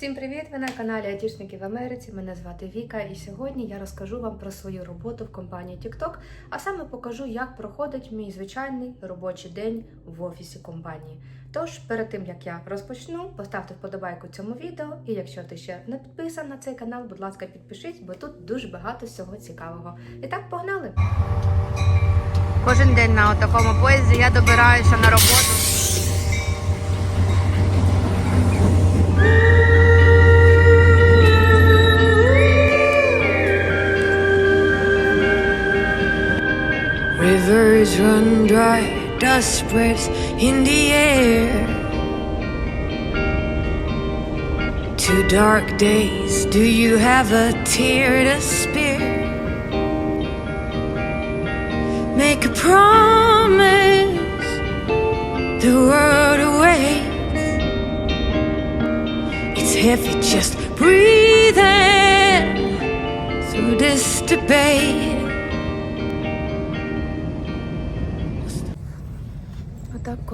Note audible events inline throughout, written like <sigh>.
Всім привіт! Ви на каналі Айтішники в Америці. Мене звати Віка, і сьогодні я розкажу вам про свою роботу в компанії TikTok, а саме покажу, як проходить мій звичайний робочий день в офісі компанії. Тож, перед тим як я розпочну, поставте вподобайку цьому відео. І якщо ти ще не підписан на цей канал, будь ласка, підпишись, бо тут дуже багато всього цікавого. І так, погнали! Кожен день на такому поїзді я добираюся на роботу. Rivers run dry, dust spreads in the air. Two dark days, do you have a tear to spare? Make a promise, the world awaits. It's heavy just breathing through this debate.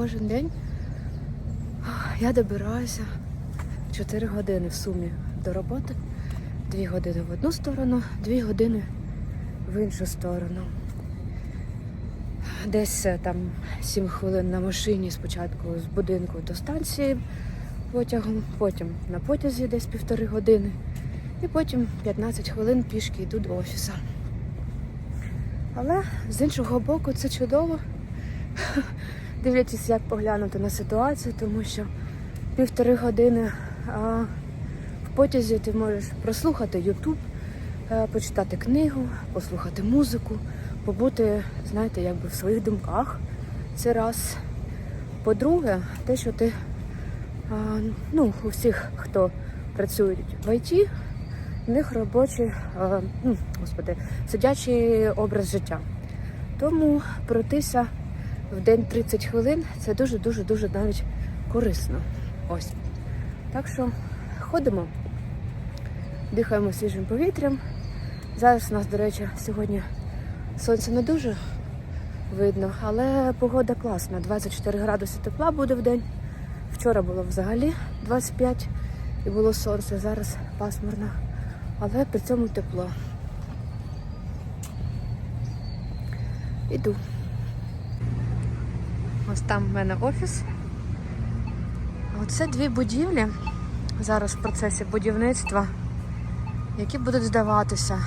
Кожен день я добираюся 4 години в сумі до роботи, 2 години в одну сторону, 2 години в іншу сторону. Десь е, там 7 хвилин на машині спочатку з будинку до станції потягом, потім на потязі десь півтори години, і потім 15 хвилин пішки йду до офісу. Але з іншого боку це чудово дивлячись, як поглянути на ситуацію, тому що півтори години а, в потязі ти можеш прослухати Ютуб, е, почитати книгу, послухати музику, побути, знаєте, якби в своїх думках. Це раз. По-друге, те, що ти а, ну, у всіх, хто працює в ІТ, в них робочий, а, ну, господи, сидячий образ життя. Тому пройтися в день 30 хвилин це дуже-дуже дуже навіть корисно. Ось. Так що ходимо, дихаємо свіжим повітрям. Зараз у нас, до речі, сьогодні сонце не дуже видно, але погода класна. 24 градуси тепла буде в день. Вчора було взагалі 25 і було сонце, зараз пасмурно, але при цьому тепло. Іду. Ось там в мене офіс. Оце дві будівлі зараз в процесі будівництва, які будуть здаватися.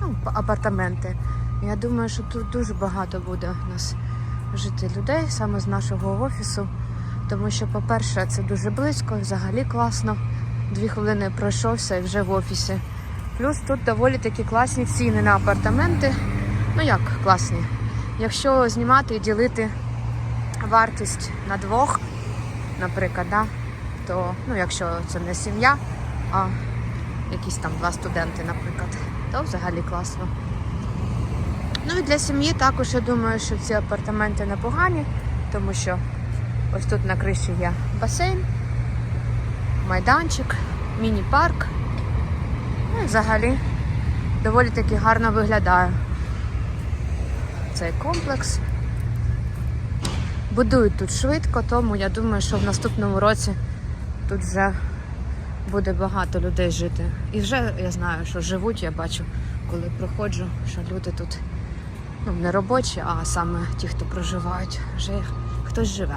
Ну, апартаменти. Я думаю, що тут дуже багато буде у нас жити людей саме з нашого офісу. Тому що, по-перше, це дуже близько, взагалі класно. Дві хвилини пройшовся і вже в офісі. Плюс тут доволі такі класні ціни на апартаменти. Ну як класні? Якщо знімати і ділити вартість на двох, наприклад, да, то ну, якщо це не сім'я, а якісь там два студенти, наприклад, то взагалі класно. Ну і для сім'ї також я думаю, що ці апартаменти непогані, тому що ось тут на криші є басейн, майданчик, міні-парк. Ну і взагалі доволі таки гарно виглядає цей комплекс. Будують тут швидко, тому я думаю, що в наступному році тут вже буде багато людей жити. І вже я знаю, що живуть, я бачу, коли проходжу, що люди тут ну, не робочі, а саме ті, хто проживають, вже хтось живе.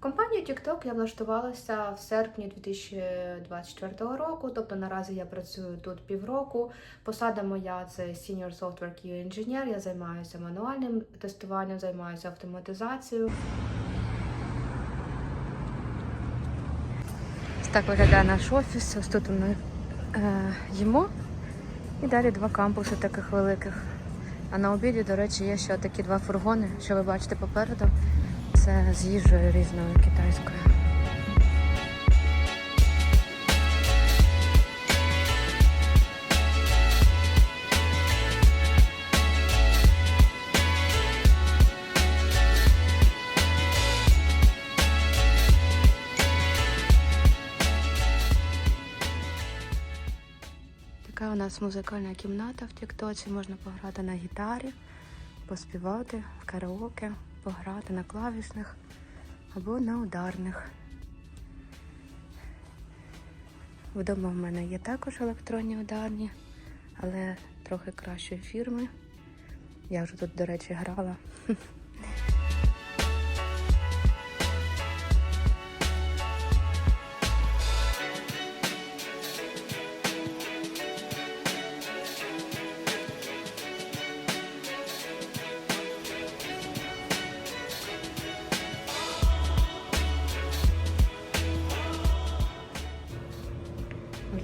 Компанію TikTok я влаштувалася в серпні 2024 року, тобто наразі я працюю тут півроку. Посада моя це Senior Software QA Engineer, Я займаюся мануальним тестуванням, займаюся автоматизацією. Так виглядає наш офіс. Ось тут ми е, їмо. І далі два кампуси таких великих. А на обіді, до речі, є ще такі два фургони, що ви бачите попереду. Це з їжею різною китайською. У нас музикальна кімната в Тіктоці. Можна пограти на гітарі, поспівати в караоке, пограти на клавішних або на ударних. Вдома в мене є також електронні ударні, але трохи кращої фірми. Я вже тут, до речі, грала. <laughs>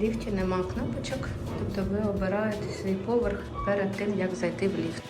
ліфті нема кнопочок, тобто ви обираєте свій поверх перед тим, як зайти в ліфт.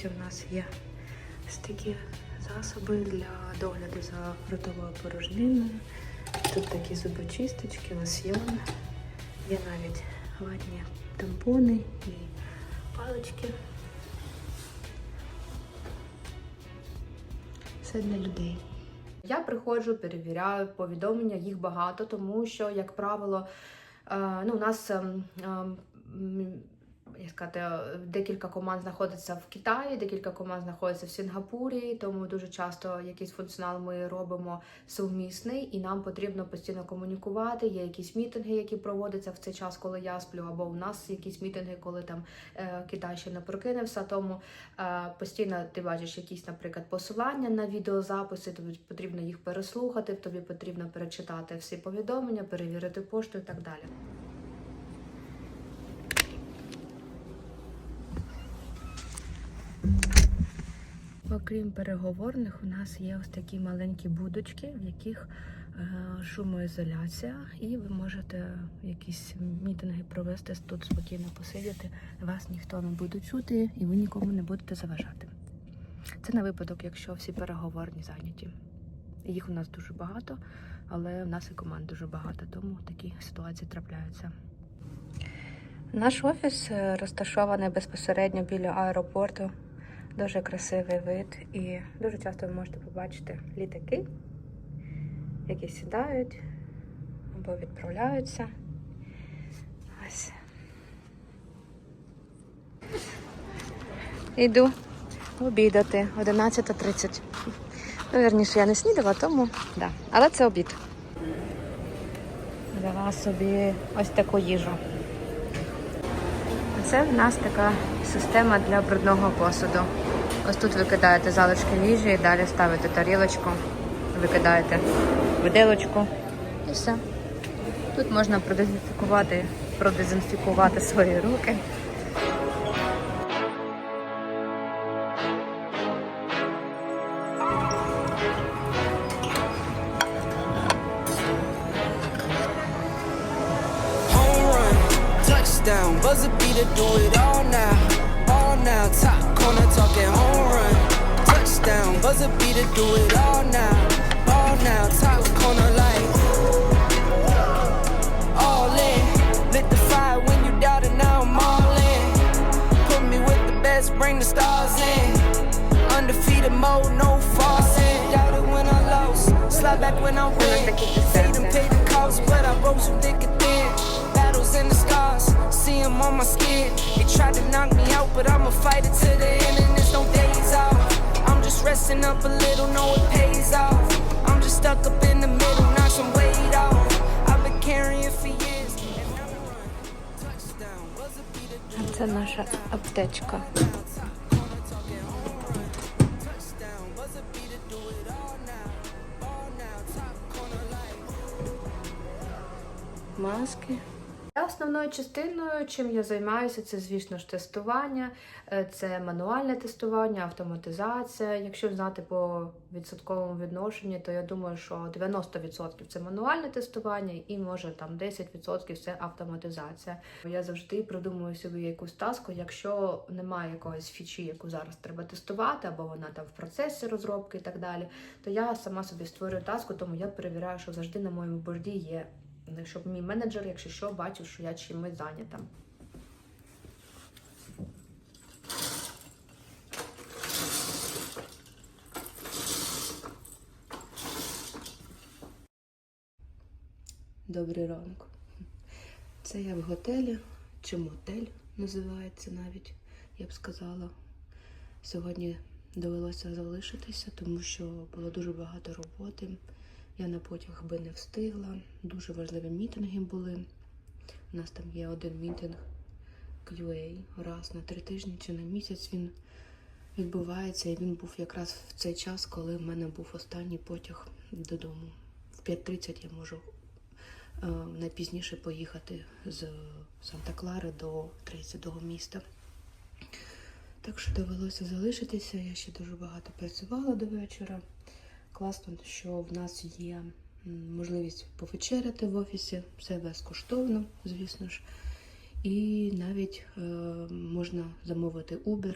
Жіночому у нас є такі засоби для догляду за ротовою порожниною. Тут такі зубочисточки, лосьйон. Є навіть ватні тампони і палички. Все для людей. Я приходжу, перевіряю повідомлення, їх багато, тому що, як правило, е, ну, у нас ем, ем, як сказати, декілька команд знаходиться в Китаї, декілька команд знаходиться в Сінгапурі, тому дуже часто якийсь функціонал ми робимо сумісний, і нам потрібно постійно комунікувати. Є якісь мітинги, які проводяться в цей час, коли я сплю, або у нас якісь мітинги, коли там е, Китай ще не прокинувся. Тому е, постійно ти бачиш якісь, наприклад, посилання на відеозаписи, тобі потрібно їх переслухати, тобі потрібно перечитати всі повідомлення, перевірити пошту і так далі. Окрім переговорних, у нас є ось такі маленькі будочки, в яких е, шумоізоляція, і ви можете якісь мітинги провести тут спокійно посидіти. Вас ніхто не буде чути, і ви нікому не будете заважати. Це на випадок, якщо всі переговорні зайняті. Їх у нас дуже багато, але в нас і команд дуже багато, тому такі ситуації трапляються. Наш офіс е, розташований безпосередньо біля аеропорту. Дуже красивий вид, і дуже часто ви можете побачити літаки, які сідають або відправляються. Ось. Йду обідати 11.30. Ну, вірніше, я не снідала, тому да. Але це обід. Взяла собі ось таку їжу. Це в нас така система для брудного посуду. Ось тут ви кидаєте залишки їжі і далі ставите тарілочку, викидаєте виделочку і все. Тут можна продезінфікувати, продезінфікувати свої руки. touchdown, buzzer beater, do it all now, all now. Corner talking home run, touchdown, buzzer beater, do it all now, all now. Top corner like all in, lit the fire when you doubt it, now I'm all in. Put me with the best, bring the stars in. Undefeated mode, no falling. Doubt it when I lost, slide back when I win. Say them pay the cost, but I rose from thick and thin Battles in the scars, see 'em on my skin. They tried to knock me out, but I'ma fight it to the end, and there's no days off. I'm just resting up a little, know it pays off. I'm just stuck up in the middle, knock some weight off. I've been carrying for years, and now we run. Touchdown, buzzer beater, do Це наша аптечка. touchdown, buzzer beater, do it all now, all now. Top corner like. маски. Основною частиною, чим я займаюся, це, звісно ж, тестування, Е, це мануальне тестування, автоматизація. Якщо знати по відсотковому відношенні, то я думаю, що 90% це мануальне тестування, і може там 10% це автоматизація. Я завжди придумую собі якусь таску, якщо немає якоїсь фічі, яку зараз треба тестувати, або вона там в процесі розробки і так далі, то я сама собі створюю таску, тому я перевіряю, що завжди на моєму борді є, щоб мій менеджер, якщо що, бачив, що я чимось зайнята. Добрий ранок. Це я в готелі, чи мотель називається навіть, я б сказала. Сьогодні довелося залишитися, тому що було дуже багато роботи. Я на потяг би не встигла. Дуже важливі мітинги були. У нас там є один мітинг QA раз на три тижні чи на місяць він відбувається. І він був якраз в цей час, коли в мене був останній потяг додому. В 5.30 я можу е, найпізніше поїхати з Санта-Клари до третього міста. Так що довелося залишитися. Я ще дуже багато працювала до вечора. Класно, що в нас є можливість повечеряти в офісі, все безкоштовно, звісно ж. І навіть е, можна замовити Uber,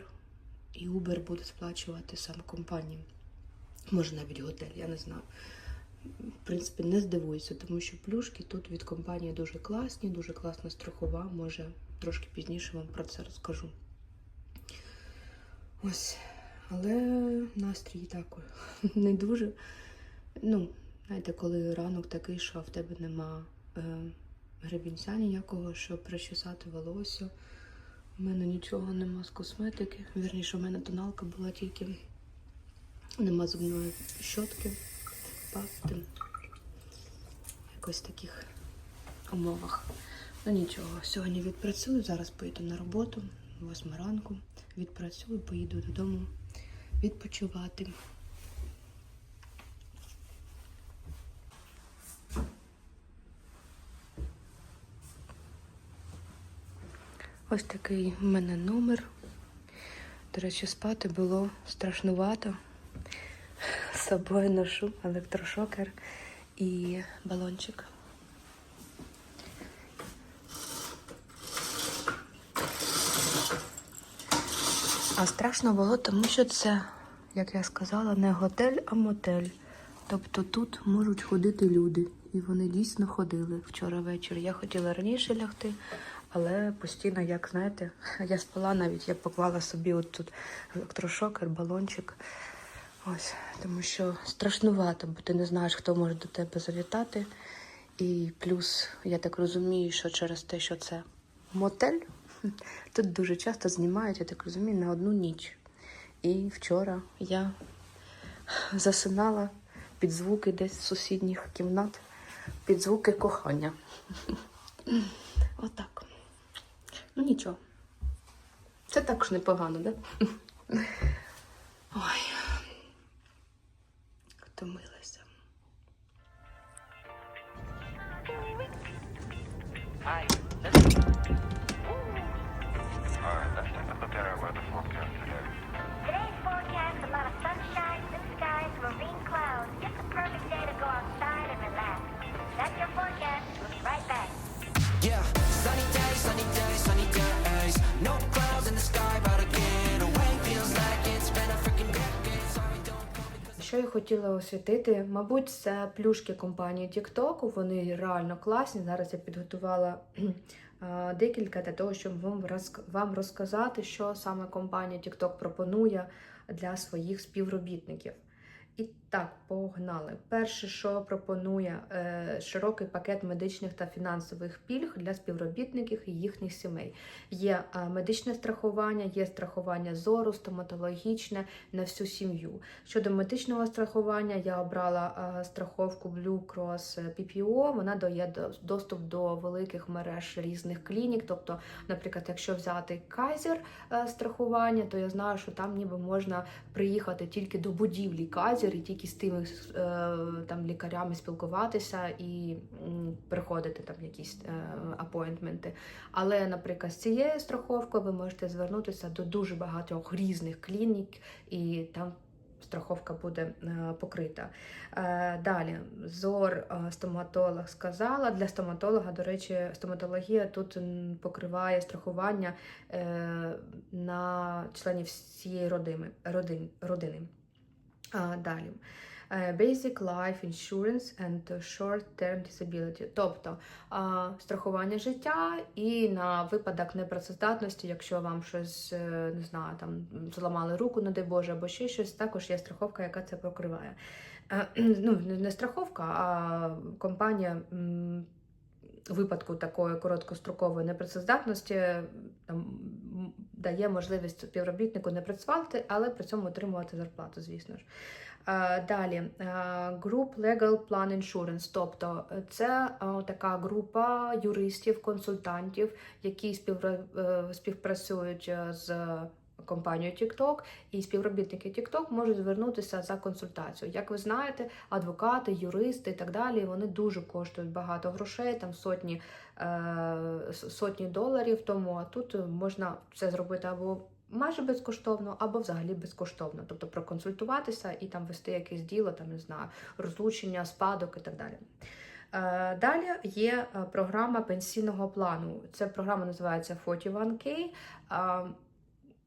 і Uber буде сплачувати сам компанії. Може навіть готель, я не знаю. В принципі, не здивуюся, тому що плюшки тут від компанії дуже класні, дуже класна страхова. Може, трошки пізніше вам про це розкажу. Ось, але настрій такий <laughs> не дуже. Ну, знаєте, коли ранок такий, що в тебе нема е, гребінця ніякого, щоб причесати волосся. У мене нічого нема з косметики. Вірніше, у мене тоналка була тільки нема зубної щотки, пасти. Якось таких умовах. Ну нічого, сьогодні відпрацюю, зараз поїду на роботу, восьма ранку. Відпрацюю, поїду додому відпочивати. Ось такий в мене номер. До речі, спати було страшнувато. З собою ношу електрошокер і балончик. А страшно було, тому що це, як я сказала, не готель, а мотель. Тобто тут можуть ходити люди. І вони дійсно ходили вчора ввечері. Я хотіла раніше лягти, але постійно, як знаєте, <laughs> я спала навіть, я поклала собі от тут електрошокер, балончик. Ось, тому що страшнувато, бо ти не знаєш, хто може до тебе завітати. І плюс, я так розумію, що через те, що це мотель, тут дуже часто знімають, я так розумію, на одну ніч. І вчора я засинала під звуки десь з сусідніх кімнат, під звуки кохання. <laughs> Отак. Ну нічого. Це також непогано, да? Ой. Втомилася. Today's Що я хотіла освітити? Мабуть, це плюшки компанії TikTok. Вони реально класні. Зараз я підготувала декілька для того, щоб вам розказати, що саме компанія TikTok пропонує для своїх співробітників. І так, погнали. Перше, що пропонує е, широкий пакет медичних та фінансових пільг для співробітників і їхніх сімей. Є е, медичне страхування, є страхування зору, стоматологічне на всю сім'ю. Щодо медичного страхування, я обрала е, страховку Blue Cross PPO. Вона дає доступ до великих мереж різних клінік. Тобто, наприклад, якщо взяти Kaiser е, страхування, то я знаю, що там ніби можна приїхати тільки до будівлі простір і тільки з тими е, там лікарями спілкуватися і приходити там якісь е, апойнтменти. Але, наприклад, з цією страховкою ви можете звернутися до дуже багатьох різних клінік, і там страховка буде е, покрита. Далі, зор стоматолог сказала. Для стоматолога, до речі, стоматологія тут покриває страхування на членів всієї родини. Далі. Е, Basic Life Insurance and Short Term Disability, тобто страхування життя і на випадок непрацездатності, якщо вам щось е, не знаю, там зламали руку, не дай Боже, або ще щось, також є страховка, яка це покриває. Е, <clears throat> Ну, не страховка, а компанія випадку такої короткострокової непрацездатності дає можливість співробітнику не працювати, але при цьому отримувати зарплату, звісно ж. Е, Далі е, Group Legal Plan Insurance, тобто е, це така група юристів, консультантів, які співпрацюють з компанією TikTok, і співробітники TikTok можуть звернутися за консультацією. Як ви знаєте, адвокати, юристи і так далі, вони дуже коштують багато грошей, там сотні, е, сотні доларів. Тому тут можна це зробити або майже безкоштовно, або взагалі безкоштовно, тобто проконсультуватися і там вести якесь діло, там не знаю, розлучення, спадок і так далі. Е, Далі є е, програма пенсійного плану. Ця програма називається 41K.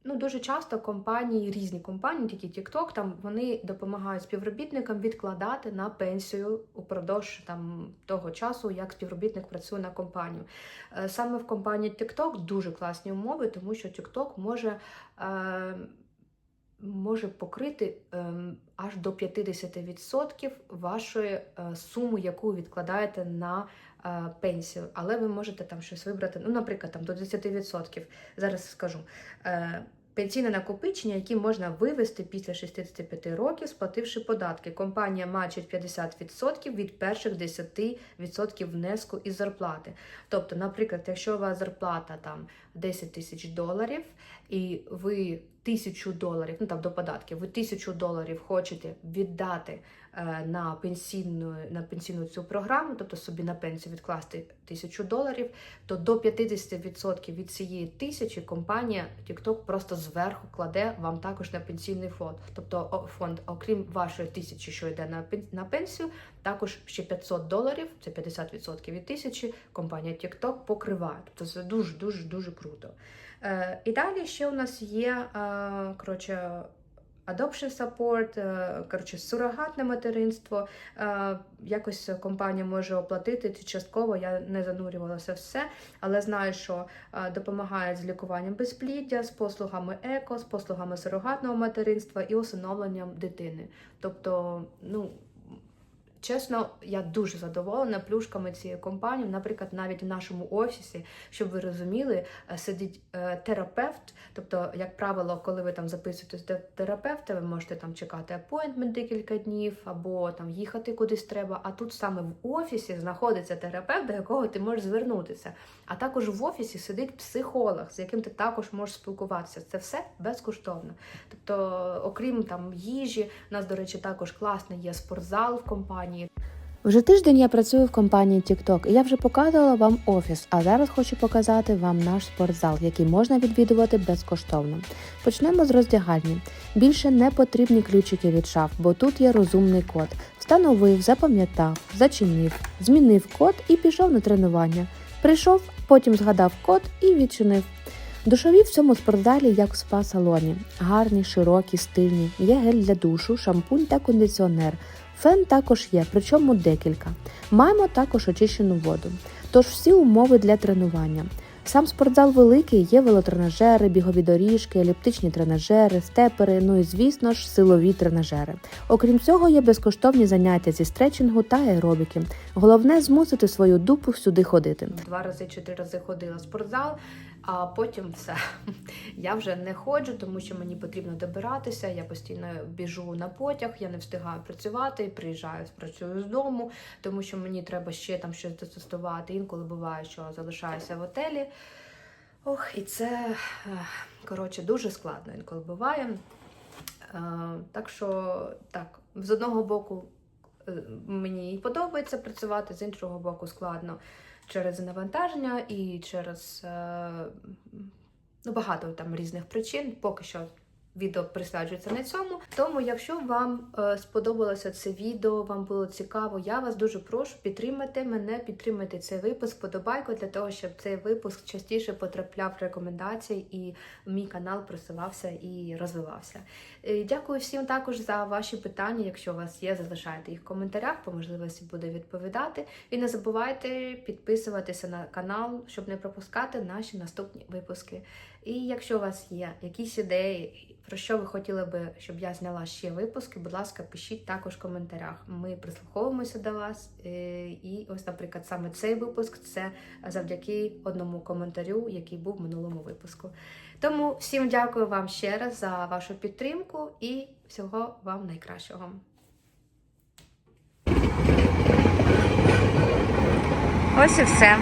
Ну, дуже часто компанії, різні компанії, такі TikTok, там вони допомагають співробітникам відкладати на пенсію упродовж там того часу, як співробітник працює на компанію. Е, Саме в компанії TikTok дуже класні умови, тому що TikTok може. Е, може покрити ем, аж до 50% вашої е, суми, яку відкладаєте на е, пенсію. Але ви можете там щось вибрати, ну, наприклад, там до 10%. Зараз скажу. Е, Пенсійне накопичення, які можна вивести після 65 років, сплативши податки. Компанія мачить 50% від перших 10% внеску із зарплати. Тобто, наприклад, якщо у вас зарплата там 10 тисяч доларів, і ви тисячу доларів, ну там до податків, ви тисячу доларів хочете віддати на пенсійну на пенсійну цю програму, тобто собі на пенсію відкласти тисячу доларів, то до 50% від цієї тисячі компанія TikTok просто зверху кладе вам також на пенсійний фонд. Тобто фонд, окрім вашої тисячі, що йде на на пенсію, також ще 500 доларів, це 50% від тисячі, компанія TikTok покриває. Тобто це дуже дуже дуже круто. Е, і далі ще у нас є е, коротше. Adoption support, е, коротше, сурогатне материнство. Е, Якось компанія може оплатити частково. Я не занурювалася все, але знаю, що е, допомагають з лікуванням безпліддя, з послугами еко, з послугами сурогатного материнства і усиновленням дитини. Тобто, ну. Чесно, я дуже задоволена плюшками цієї компанії. Наприклад, навіть в нашому офісі, щоб ви розуміли, е, сидить е, терапевт. Тобто, як правило, коли ви там записуєтесь до терапевта, ви можете там чекати апойнтмент декілька днів або там їхати кудись треба. А тут саме в офісі знаходиться терапевт, до якого ти можеш звернутися. А також в офісі сидить психолог, з яким ти також можеш спілкуватися. Це все безкоштовно. Тобто, окрім там їжі, у нас, до речі, також класний є спортзал в компанії. Вже тиждень я працюю в компанії TikTok, і я вже показувала вам офіс, а зараз хочу показати вам наш спортзал, який можна відвідувати безкоштовно. Почнемо з роздягальні. Більше не потрібні ключики від шаф, бо тут є розумний код. Встановив, запам'ятав, зачинив, змінив код і пішов на тренування. Прийшов, потім згадав код і відчинив. Душові в цьому спортзалі, як в спа-салоні. Гарні, широкі, стильні. Є гель для душу, шампунь та кондиціонер. Фен також є, причому декілька. Маємо також очищену воду. Тож всі умови для тренування. Сам спортзал великий, є велотренажери, бігові доріжки, еліптичні тренажери, степери, ну і звісно ж силові тренажери. Окрім цього, є безкоштовні заняття зі стретчингу та аеробіки. Головне змусити свою дупу сюди ходити. Два рази чи три рази ходила в спортзал, а потім все. <laughs> Я вже не ходжу, тому що мені потрібно добиратися. Я постійно біжу на потяг, я не встигаю працювати, приїжджаю, працюю з дому, тому що мені треба ще там щось дотестувати. Інколи буває, що залишаюся в отелі. Ох, і це коротше дуже складно інколи буває. Е, Так що так, з одного боку е, мені подобається працювати, з іншого боку, складно через навантаження і через е, ну, багато там різних причин. Поки що відео присвячується не цьому. Тому, якщо вам е, сподобалося це відео, вам було цікаво, я вас дуже прошу підтримати мене, підтримати цей випуск, подобайку для того, щоб цей випуск частіше потрапляв в рекомендації і мій канал просувався і розвивався. Е, Дякую всім також за ваші питання. Якщо у вас є, залишайте їх в коментарях, по можливості буду відповідати. І не забувайте підписуватися на канал, щоб не пропускати наші наступні випуски. І якщо у вас є якісь ідеї, про що ви хотіли би, щоб я зняла ще випуски, будь ласка, пишіть також в коментарях. Ми прислуховуємося до вас. Е, І ось, наприклад, саме цей випуск це завдяки одному коментарю, який був в минулому випуску. Тому всім дякую вам ще раз за вашу підтримку і всього вам найкращого. Ось і все.